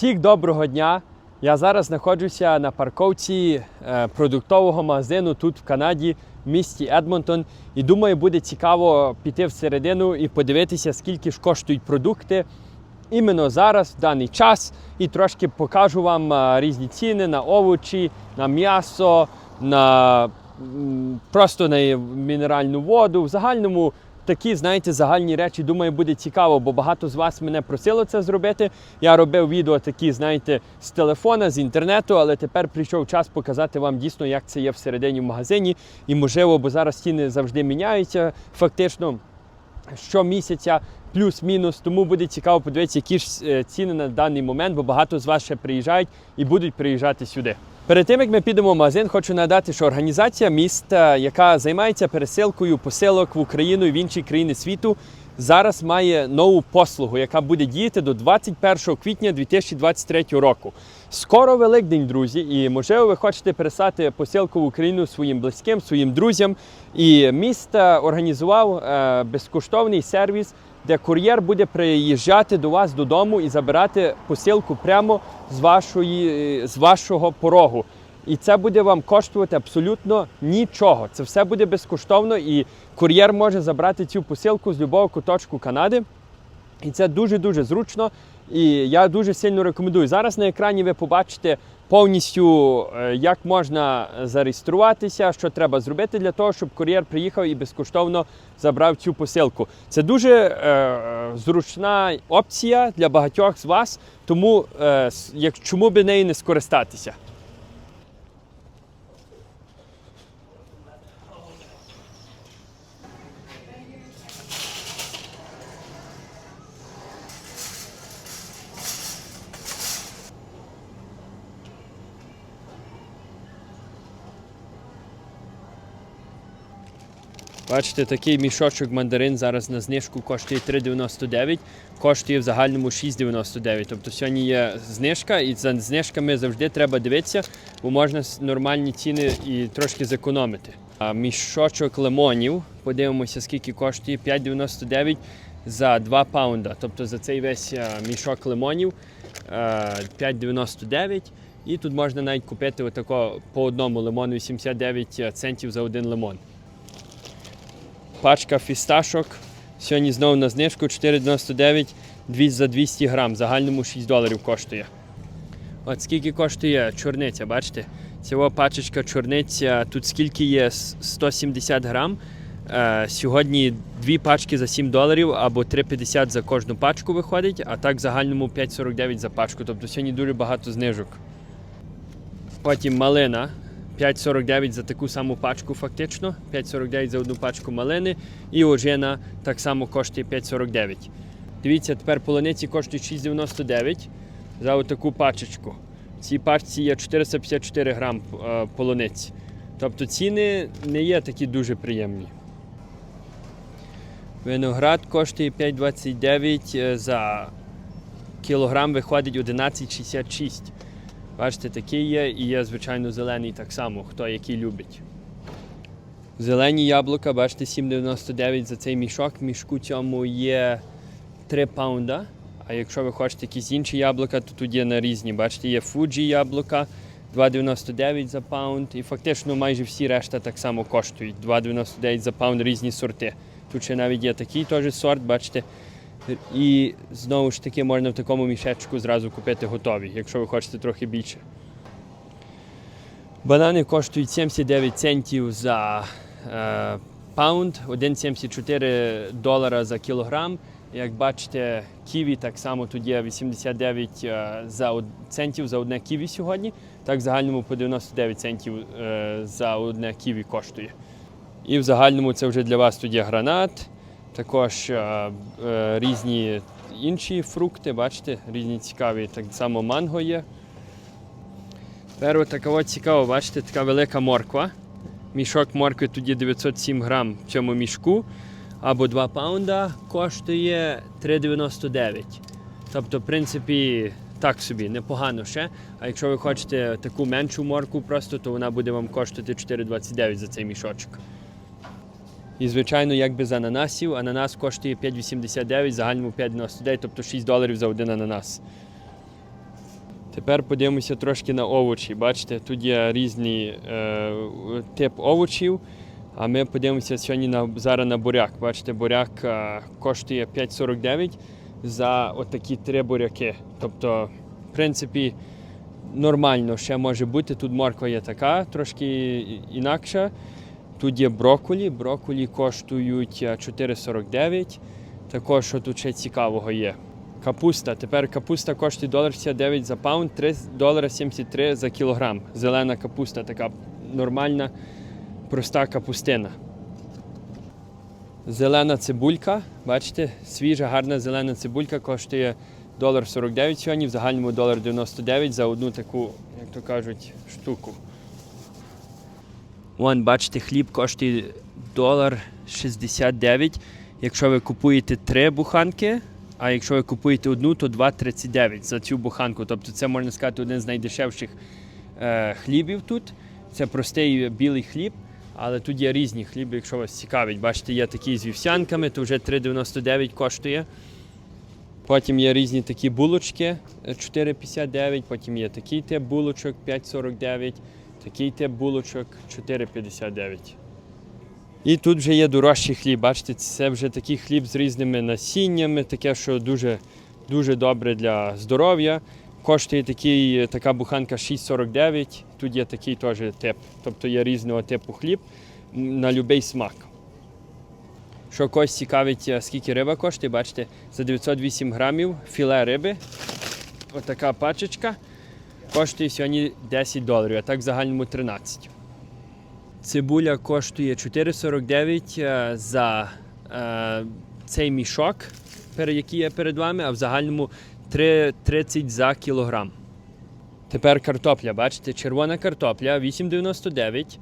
Всіх доброго дня! Я зараз знаходжуся на парковці е, продуктового магазину тут в Канаді, в місті Едмонтон. І думаю, буде цікаво піти всередину і подивитися, скільки ж коштують продукти іменно зараз, в даний час, і трошки покажу вам е, різні ціни на овочі, на м'ясо, на просто на мінеральну воду. В загальному такі, знаєте, загальні речі, думаю, буде цікаво, бо багато з вас мене просило це зробити. Я робив відео такі, знаєте, з телефона, з інтернету, але тепер прийшов час показати вам дійсно, як це є всередині в магазині. І можливо, бо зараз ціни завжди міняються фактично щомісяця, плюс-мінус. Тому буде цікаво подивитися, які ж е, ціни на даний момент, бо багато з вас ще приїжджають і будуть приїжджати сюди. Перед тим як ми підемо в магазин, хочу нагадати, що організація міста, яка займається пересилкою посилок в Україну і в інші країни світу, зараз має нову послугу, яка буде діяти до 21 квітня 2023 року. Скоро Великдень, друзі, і можливо, ви хочете переслати посилку в Україну своїм близьким, своїм друзям. І місто організував е, безкоштовний сервіс, де кур'єр буде приїжджати до вас додому і забирати посилку прямо з, вашої, з вашого порогу. І це буде вам коштувати абсолютно нічого. Це все буде безкоштовно, і кур'єр може забрати цю посилку з будь-якого куточку Канади. І це дуже-дуже зручно. І я дуже сильно рекомендую. Зараз на екрані ви побачите повністю, е, як можна зареєструватися, що треба зробити для того, щоб кур'єр приїхав і безкоштовно забрав цю посилку. Це дуже е, зручна опція для багатьох з вас, тому е, як, чому би нею не скористатися? Бачите, такий мішочок мандарин зараз на знижку коштує 3,99, коштує в загальному 6,99. Тобто сьогодні є знижка, і за знижками завжди треба дивитися, бо можна нормальні ціни і трошки зекономити. А мішочок лимонів, подивимося, скільки коштує 5,99 за 2 паунда. Тобто за цей весь е, мішок лимонів е, 5,99. І тут можна навіть купити отако по одному лимону 89 центів за один лимон. Пачка фісташок. Сьогодні знову на знижку 4,99 200 за 200 грам. Загальному 6 доларів коштує. От скільки коштує чорниця, бачите? Цього пачечка чорниця, тут скільки є 170 грам. Е, сьогодні дві пачки за 7 доларів або 3,50 за кожну пачку виходить, а так загальному 5,49 за пачку. Тобто сьогодні дуже багато знижок. Потім малина 5,49 за таку саму пачку, фактично. 5,49 за одну пачку малини. І ожина так само коштує 5,49. Дивіться, тепер полуниці коштують 6,99 за отаку пачечку. В цій пачці є 454 грам е, полуниці. Тобто ціни не є такі дуже приємні. Виноград коштує 5,29 е, за кілограм виходить 11,66. Бачите, такий є і є, звичайно, зелений так само, хто який любить. Зелені яблука, бачите, 7,99 за цей мішок. В мішку цьому є 3 паунда. А якщо ви хочете якісь інші яблука, то тут є на різні. Бачите, є Fuji яблука 2,99 за паунд. І фактично майже всі решта так само коштують. 2,99 за паунд різні сорти. Тут ще навіть є такий теж сорт, бачите. І знову ж таки можна в такому мішечку зразу купити готові, якщо ви хочете трохи більше. Банани коштують 79 центів за е, паунд, 1,74 долара за кілограм. Як бачите, ківі так само тут є 89 е, за, центів за одне ківі сьогодні. Так в загальному по 99 центів е, за одне ківі коштує. І в загальному це вже для вас є гранат, також е, е, різні інші фрукти, бачите, різні цікаві. Так само манго є. От така цікаво, бачите, така велика морква. Мішок моркви є 907 грам в цьому мішку. Або 2 паунда коштує 3,99. Тобто, в принципі, так собі, непогано ще. А якщо ви хочете таку меншу морку просто, то вона буде вам коштувати 4,29 за цей мішочок. І, звичайно, як без ананасів, ананас коштує 5,89, в загальному 5,99, тобто 6 доларів за один ананас. Тепер подивимося трошки на овочі. Бачите, тут є різні е, тип овочів. А ми подивимося сьогодні на, зараз на буряк. Бачите, буряк е, коштує 5,49 за отакі три буряки. Тобто, в принципі, нормально ще може бути. Тут морква є така, трошки інакша. Тут є брокколі. Брокколі коштують е, 4,49. Також, що тут ще цікавого є. Капуста. Тепер капуста коштує 1,69 за паунд, 3 долара 73 за кілограм. Зелена капуста, така нормальна, проста капустина. Зелена цибулька, бачите, свіжа, гарна зелена цибулька коштує 1,49 сьогодні, в загальному 1,99 за одну таку, як то кажуть, штуку. Вон, бачите, хліб коштує долар 69. Якщо ви купуєте три буханки, а якщо ви купуєте одну, то 2,39 за цю буханку. Тобто це можна сказати один з найдешевших е, хлібів тут. Це простий білий хліб, але тут є різні хліби, якщо вас цікавить. Бачите, є такі з вівсянками, то вже 3,99 коштує. Потім є різні такі булочки е, 4,59, потім є такий тип булочок 5,49, такий тип булочок 4,59. І тут вже є дорожчий хліб. Бачите, це вже такий хліб з різними насіннями, таке, що дуже, дуже добре для здоров'я. Коштує такий, така буханка 6,49. Тут є такий теж тип. Тобто є різного типу хліб на будь-який смак. Що когось цікавить, е, скільки риба коштує, бачите, за 908 грамів філе риби. Отака пачечка. Коштує сьогодні 10 доларів, а так в загальному 13. Цибуля коштує 4,49 е, за е, цей мішок, який є перед вами, а в загальному 3,30 за кілограм. Тепер картопля, бачите, червона картопля 8,99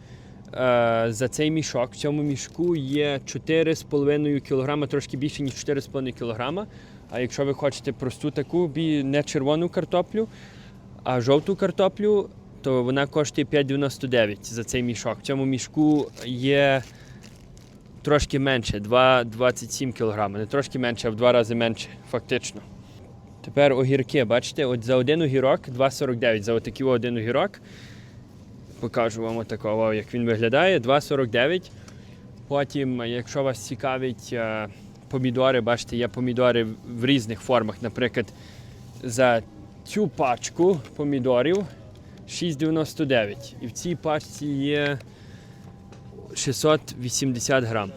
е, за цей мішок. В цьому мішку є 4,5 кг, трошки більше, ніж 4,5 кг. А якщо ви хочете просту таку не червону картоплю, а жовту картоплю, то вона коштує 5,99 за цей мішок. В цьому мішку є трошки менше, 2,27 кг. Не трошки менше, а в два рази менше, фактично. Тепер огірки, бачите, от за один огірок 2,49. За отакий один огірок. Покажу вам отакого, як він виглядає. 2,49. Потім, якщо вас цікавить е, помідори, бачите, є помідори в- в різних формах. Наприклад, за цю пачку помідорів 6,99. І в цій пачці є 680 грам.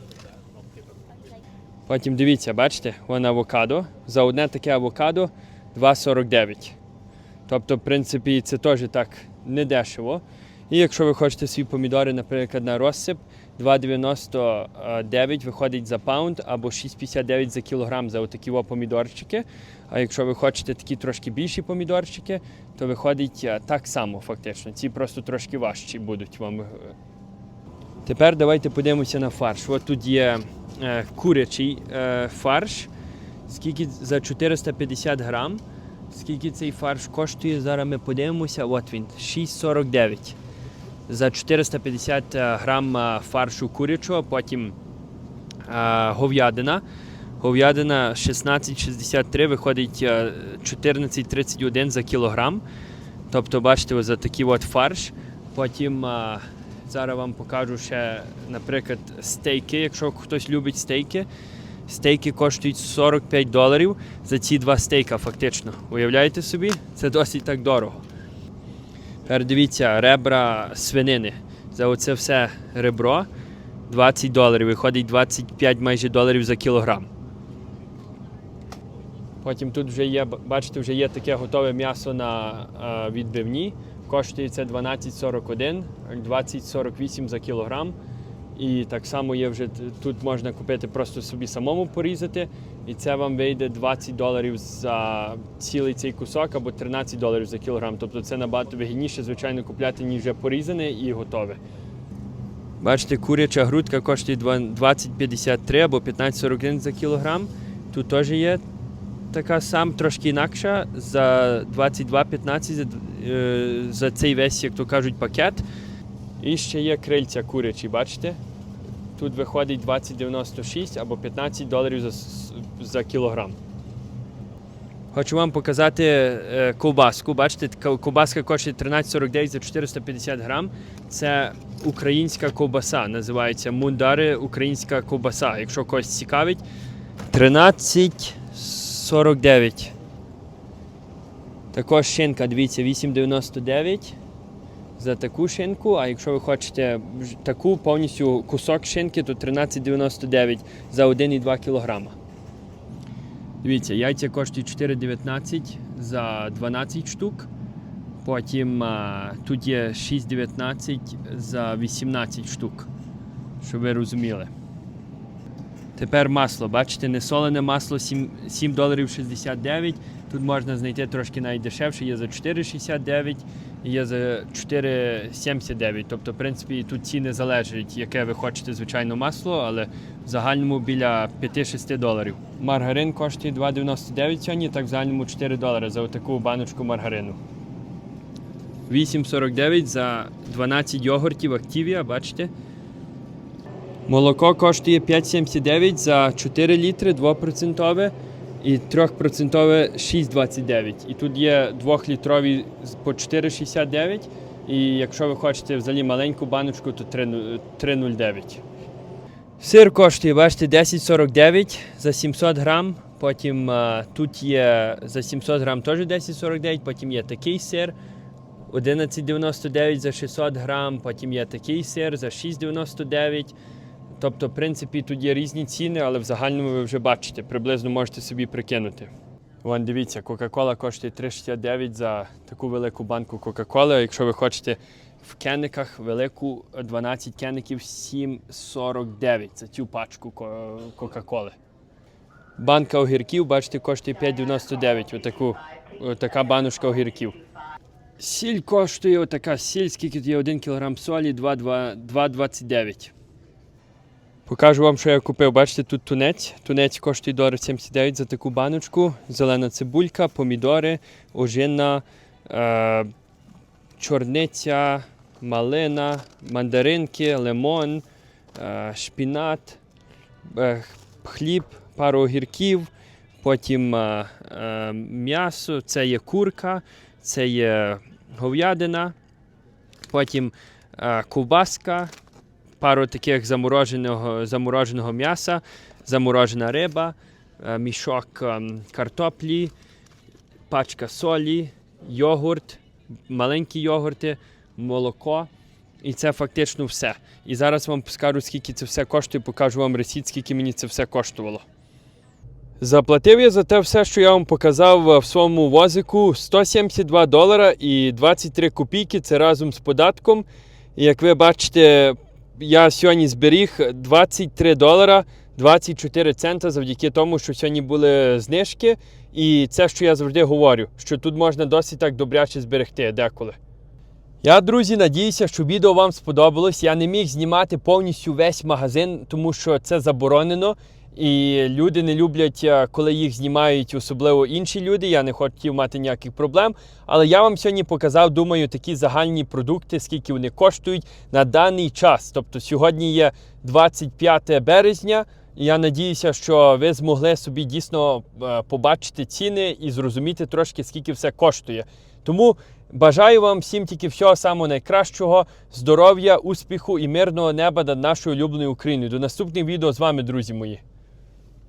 Потім дивіться, бачите, вон авокадо. За одне таке авокадо 2,49. Тобто, в принципі, це теж так недешево. І якщо ви хочете свої помідори, наприклад, на розсип, 2,99 виходить за паунд або 6,59 за кілограм за отакі помідорчики. А якщо ви хочете такі трошки більші помідорчики, то виходить е, так само фактично. Ці просто трошки важчі будуть вам. е. Тепер давайте подивимося на фарш. От тут є е, курячий е, фарш. Скільки за 450 грам. Скільки цей фарш коштує? Зараз ми подивимося. От він, 6,49. За 450 грам е, фаршу курячого, потім е, говядина. Говядина 16,63 виходить е, 14,31 за кілограм. Тобто, бачите, за такий от фарш. Потім е, зараз вам покажу ще, наприклад, стейки, якщо хтось любить стейки. Стейки коштують 45 доларів за ці два стейка, фактично. Уявляєте собі? Це досить так дорого. Тепер дивіться, ребра свинини. За оце все ребро 20 доларів. Виходить 25 майже доларів за кілограм. Потім тут вже є, бачите, вже є таке готове м'ясо на е, відбивні. Коштує це 12,41, 20,48 за кілограм. І так само є вже тут можна купити просто собі самому порізати. І це вам вийде 20 доларів за цілий цей кусок або 13 доларів за кілограм. Тобто це набагато вигідніше, звичайно, купляти, ніж вже порізане і готове. Бачите, куряча грудка коштує 20,53 або 15,41 за кілограм. Тут теж є така сам, трошки інакша за 22,15 за, е, за цей весь, як то кажуть, пакет. І ще є крильця курячі, бачите? Тут виходить 20,96 або 15 доларів за, за кілограм. Хочу вам показати е, ковбаску. Бачите, ковбаска коштує 13,49 за 450 грам. Це українська ковбаса, називається Мундари Українська ковбаса. Якщо когось цікавить, 13,49. Також шинка, дивіться, 8,99 за таку шинку. А якщо ви хочете таку повністю кусок шинки, то 13,99 за 1,2 кілограма. Дивіться, яйця коштують 4,19 за 12 штук. Потім а, тут є 6,19 за 18 штук. Щоб ви розуміли. Тепер масло. Бачите, несолене масло 7, 7 доларів 69. Тут можна знайти трошки навіть дешевше. Є за 4,69 і є за 4,79. Тобто, в принципі, тут ціни залежать, яке ви хочете, звичайно, масло, але в загальному біля 5-6 доларів. Маргарин коштує 2,99 сьогодні, так в загальному 4 долари за таку баночку маргарину. 8,49 за 12 йогуртів Активія, бачите? Молоко коштує 5,79 за 4 літри 2% і 3% 6,29. І тут є 2-літрові по 4,69. І якщо ви хочете взагалі маленьку баночку, то 3,09. Сир коштує, бачите, 10,49 за 700 грам. Потім а, тут є за 700 грам теж 10,49, потім є такий сир 11,99 за 600 грам, потім є такий сир за 6,99. Тобто, в принципі, тут є різні ціни, але в загальному ви вже бачите, приблизно можете собі прикинути. Вон дивіться, Кока-Кола коштує 3,69 за таку велику банку Кока-Коли. Якщо ви хочете в кениках велику 12 кеників 7,49 за цю пачку Кока-Коли. Банка огірків, бачите, коштує 5,99. Отаку, отака баночка огірків. Сіль коштує отака сіль, скільки є 1 кг солі, 2,29. Покажу вам, що я купив. Бачите, тут тунець. Тунець коштує 1,79 за таку баночку. Зелена цибулька, помідори, ожина, е, чорниця, малина, мандаринки, лимон, е, шпінат, е, хліб, пару огірків, потім е, е, м'ясо, це є курка, це є говядина, потім е, ковбаска, пару таких замороженого, замороженого м'яса, заморожена риба, е, мішок ем, картоплі, пачка солі, йогурт, маленькі йогурти, молоко. І це фактично все. І зараз вам скажу, скільки це все коштує, покажу вам ресіт, скільки мені це все коштувало. Заплатив я за те все, що я вам показав е, в своєму возику 172 долара і 23 копійки. Це разом з податком. І як ви бачите, я сьогодні зберіг 23 долара 24 цента завдяки тому, що сьогодні були знижки. І це, що я завжди говорю, що тут можна досить так добряче зберегти деколи. Я, друзі, надіюся, що відео вам сподобалось. Я не міг знімати повністю весь магазин, тому що це заборонено. І люди не люблять, е, коли їх знімають, особливо інші люди. Я не хотів мати ніяких проблем. Але я вам сьогодні показав, думаю, такі загальні продукти, скільки вони коштують на даний час. Тобто сьогодні є 25 березня. Я надіюся, що ви змогли собі дійсно е, побачити ціни і зрозуміти трошки, скільки все коштує. Тому бажаю вам всім тільки всього самого найкращого, здоров'я, успіху і мирного неба над нашою улюбленою Україною. До наступних відео з вами, друзі мої.